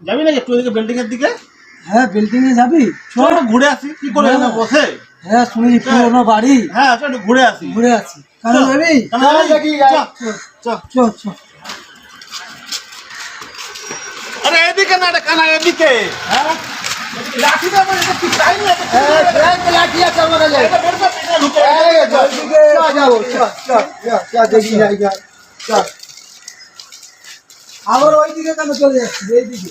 যাবি না একটু ওইদিকে বিল্ডিং এর দিকে? হ্যাঁ বিল্ডিং এ যাবি। চল ঘুরে আসি কি করে এখানে বসে? হ্যাঁ শুনেছি পুরোনো বাড়ি। হ্যাঁ চল একটু ঘুরে আসি। ঘুরে আছি কারণ যাবি? কানা যাবি? চল, চল। চ চ আরে এদিকে না রে কানা এদিকে। হ্যাঁ? লাঠি দে আমার, এটা কি টাইম লাগে? লাঠি আছে আমার কাছে। এটা কর, পিছনে ঢুকে। যাব চ চ চ দেখি যাই যাই। চ আবার ওইদিকে কেন চলে যাচ্ছি এইদিকে।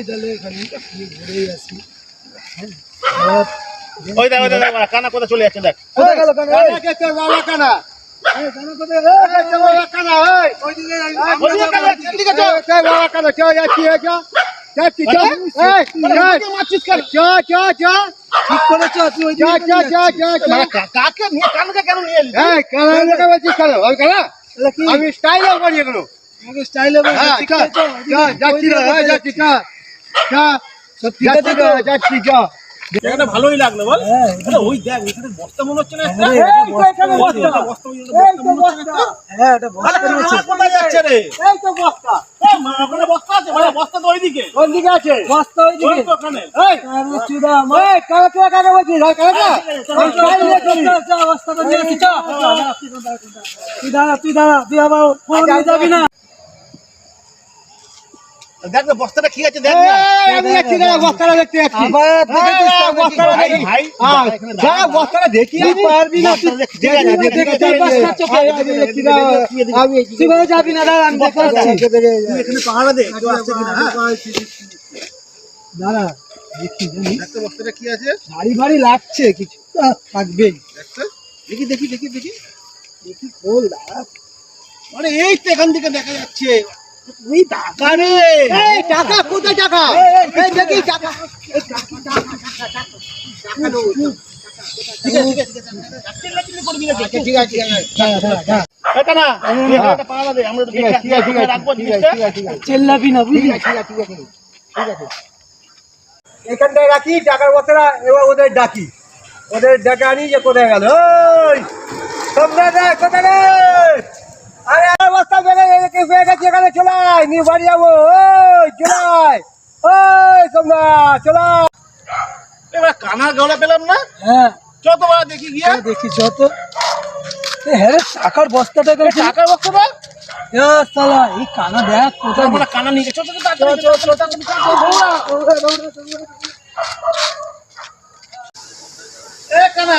তাহলে ঘুরেই আসি ওই দেখ, ওই দেখ, কানা কোথায় চলে যাচ্ছে দেখ। কোথায় গেল কানা কানা কে বাবা কানা আমি স্টাইলে করি এগুলো হ্যাঁ, ভালোই লাগল বল। হ্যাঁ। ওই দেখ এখানে বস্তা মনে হচ্ছে না মনে? হ্যাঁ রে? মানে তুই দাঁড়া তুই দাঁড়া তুই আবার যাবি না? দেখ না বস্তাটা কি আছে দেখ না আমি যাচ্ছি না বস্তাটা দেখতে যাচ্ছি আবার বস্তাটা দেখি ভাই, হ্যাঁ, যা বস্তাটা দেখি আমি পারবি না না, না, চোখে, না, আমি তুই যাবি না দাঁড়া আমি দেখে তুই এখানে পাহাড়ে দে কেউ আসছে কিনা হ্যাঁ দাঁড়া দেখি জানি দেখ বস্তাটা কি আছে ভারী ভারী লাগছে কিছু আহ, থাকবেই দেখি দেখি দেখি দেখি দেখি খোল দাঁড়া আরে এই তো এখান থেকে দেখা যাচ্ছে ওই টাকা রে এই টাকা কোথায় টাকা এই দেখি টাকা এই টাকা টাকা টাকা টাকা আচ্ছা চেল্লাবি না বুঝলি এখানটায় রাখি টাকার বস্তাটা এবার ওদের ডাকি ওদের ডাকা আনি যে কোথায় গেল কোথায় রে আরে আর বস্তা বেড়ে পেয়ে গেছে এখানে চলাই নিয়ে বাড়ি যাব। ওই চলাই ওই তোমরা চলাই এবার কানার গলা পেলাম না? হ্যাঁ। চত বড় দেখি গিয়া। দেখি যত হ্যাঁ টাকার বস্তাটা এই টাকার বস্তাটা? সালা এই কানা দেখ কোথায়? আমরা কানা নিয়ে। এ কানা।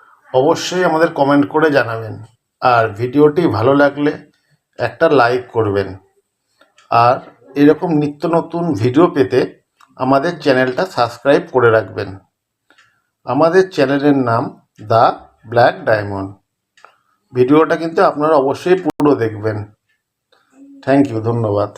অবশ্যই আমাদের কমেন্ট করে জানাবেন। আর ভিডিওটি ভালো লাগলে একটা লাইক করবেন। আর এরকম নিত্য নতুন ভিডিও পেতে আমাদের চ্যানেলটা সাবস্ক্রাইব করে রাখবেন। আমাদের চ্যানেলের নাম দ্য ব্ল্যাক ডায়মন্ড ভিডিওটা কিন্তু আপনারা অবশ্যই পুরো দেখবেন। থ্যাংক ইউ ধন্যবাদ।